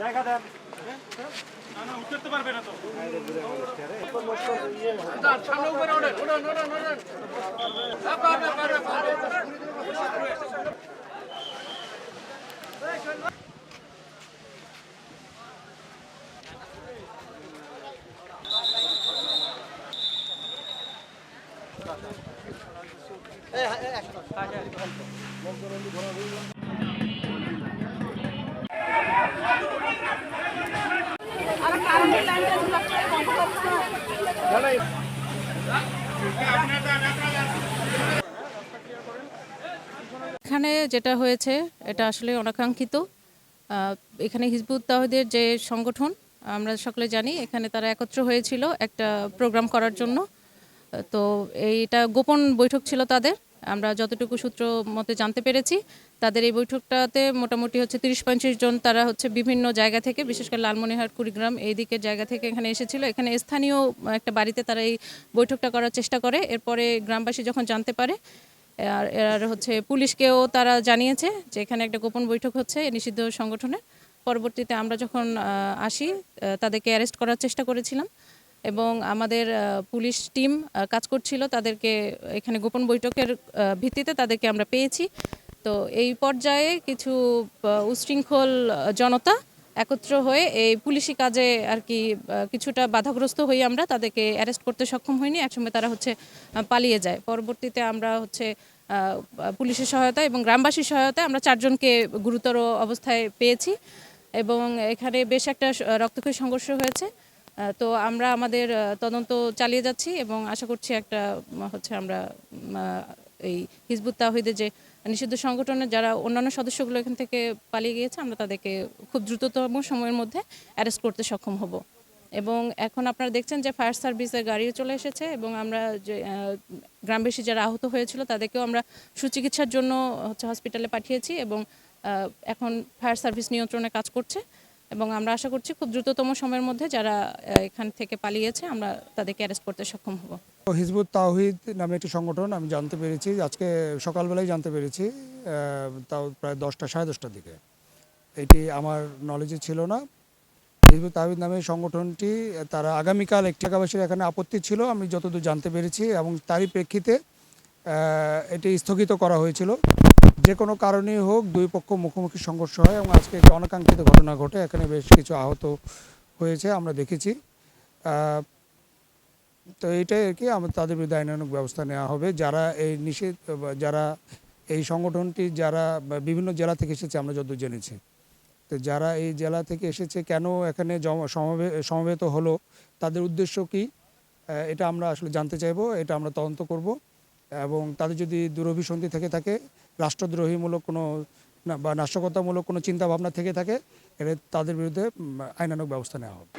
জায়গা দেন উঠতে পারবে না তো সামনে উপরে ওঠেন ওঠেন ওঠেন ওঠেন এখানে যেটা হয়েছে, এটা আসলে অনাকাঙ্ক্ষিত। এখানে হিজবুত তাহিদের যে সংগঠন, আমরা সকলে জানি, এখানে তারা একত্র হয়েছিল একটা প্রোগ্রাম করার জন্য। তো এইটা গোপন বৈঠক ছিল তাদের। আমরা যতটুকু সূত্র মতে জানতে পেরেছি, তাদের এই বৈঠকটাতে মোটামুটি হচ্ছে তিরিশ পঁয়ত্রিশ জন তারা হচ্ছে বিভিন্ন জায়গা থেকে, বিশেষ করে লালমনিরহাট, কুড়িগ্রাম এই দিকের জায়গা থেকে এখানে এসেছিল। এখানে স্থানীয় একটা বাড়িতে তারা এই বৈঠকটা করার চেষ্টা করে। এরপরে গ্রামবাসী যখন জানতে পারে, আর হচ্ছে পুলিশকেও তারা জানিয়েছে যে এখানে একটা গোপন বৈঠক হচ্ছে নিষিদ্ধ সংগঠনের। পরবর্তীতে আমরা যখন আসি তাদেরকে অ্যারেস্ট করার চেষ্টা করেছিলাম। এবং আমাদের পুলিশ টিম কাজ করছিল। তাদেরকে এখানে গোপন বৈঠকের ভিত্তিতে তাদেরকে আমরা পেয়েছি। তো এই পর্যায়ে কিছু আহ, উচ্ছৃঙ্খল জনতা একত্র হয়ে এই পুলিশি কাজে আর কি কিছুটা বাধাগ্রস্ত হয়ে আমরা তাদেরকে অ্যারেস্ট করতে সক্ষম হইনি। একসময় তারা হচ্ছে পালিয়ে যায়। পরবর্তীতে আমরা হচ্ছে পুলিশের সহায়তা এবং গ্রামবাসীর সহায়তায় আমরা চারজনকে গুরুতর অবস্থায় পেয়েছি এবং এখানে বেশ একটা রক্তক্ষয়ী সংঘর্ষ হয়েছে। তো আমরা আমাদের তদন্ত চালিয়ে যাচ্ছি এবং আশা করছি একটা হচ্ছে আমরা এই হিজবুত তাহিদের যে নিষিদ্ধ সংগঠনের যারা অন্যান্য সদস্যগুলো এখান থেকে পালিয়ে গিয়েছে, আমরা তাদেরকে খুব দ্রুততম সময়ের মধ্যে অ্যারেস্ট করতে সক্ষম হব। এবং এখন আপনারা দেখছেন যে ফায়ার সার্ভিসের গাড়িও চলে এসেছে এবং আমরা যে গ্রামবাসী যারা আহত হয়েছিল, তাদেরকেও আমরা সুচিকিৎসার জন্য, হচ্ছে হসপিটালে পাঠিয়েছি এবং এখন ফায়ার সার্ভিস নিয়ন্ত্রণে কাজ করছে। এবং আমরা আশা করছি খুব দ্রুততম সময়ের মধ্যে যারা এখান থেকে পালিয়েছে, আমরা তাদেরকে অ্যারেস্ট করতে সক্ষম হব। হিজবুত তাওহিদ নামে একটি সংগঠন, আমি জানতে পেরেছি, আজকে সকালবেলায় জানতে পেরেছি তাও প্রায় দশটা, সাড়ে দশটার দিকে। এটি আমার নলেজে ছিল না। হিজবুত তাওহিদ নামে সংগঠনটি, তারা আগামীকাল একটি এলাকাবাসীর এখানে আপত্তি ছিল, আমি যতদূর জানতে পেরেছি এবং তারই প্রেক্ষিতে এটি স্থগিত করা হয়েছিল। যে কোনো কারণেই হোক, দুই পক্ষ মুখোমুখি সংঘর্ষ হয় এবং আজকে একটি অনাকাঙ্ক্ষিত ঘটনা ঘটে। এখানে বেশ কিছু আহত হয়েছে, আমরা দেখেছি। তো এইটাই আর কি আমাদের তাদের বিরুদ্ধে আইনানুগ ব্যবস্থা নেওয়া হবে। যারা এই নিষেধ, যারা এই সংগঠনটি, যারা বিভিন্ন জেলা থেকে এসেছে, আমরা যত জেনেছি। তো যারা এই জেলা থেকে এসেছে, কেন এখানে সমবেত হলো, তাদের উদ্দেশ্য কি? এটা আমরা আসলে জানতে চাইব, এটা আমরা তদন্ত করব। এবং তাদের যদি দুরভিসন্ধি থেকে থাকে রাষ্ট্রদ্রোহীমূলক কোনো বা নাশকতামূলক কোনো চিন্তাভাবনা থেকে থাকে এটা তাদের বিরুদ্ধে আইনানক ব্যবস্থা নেওয়া হবে।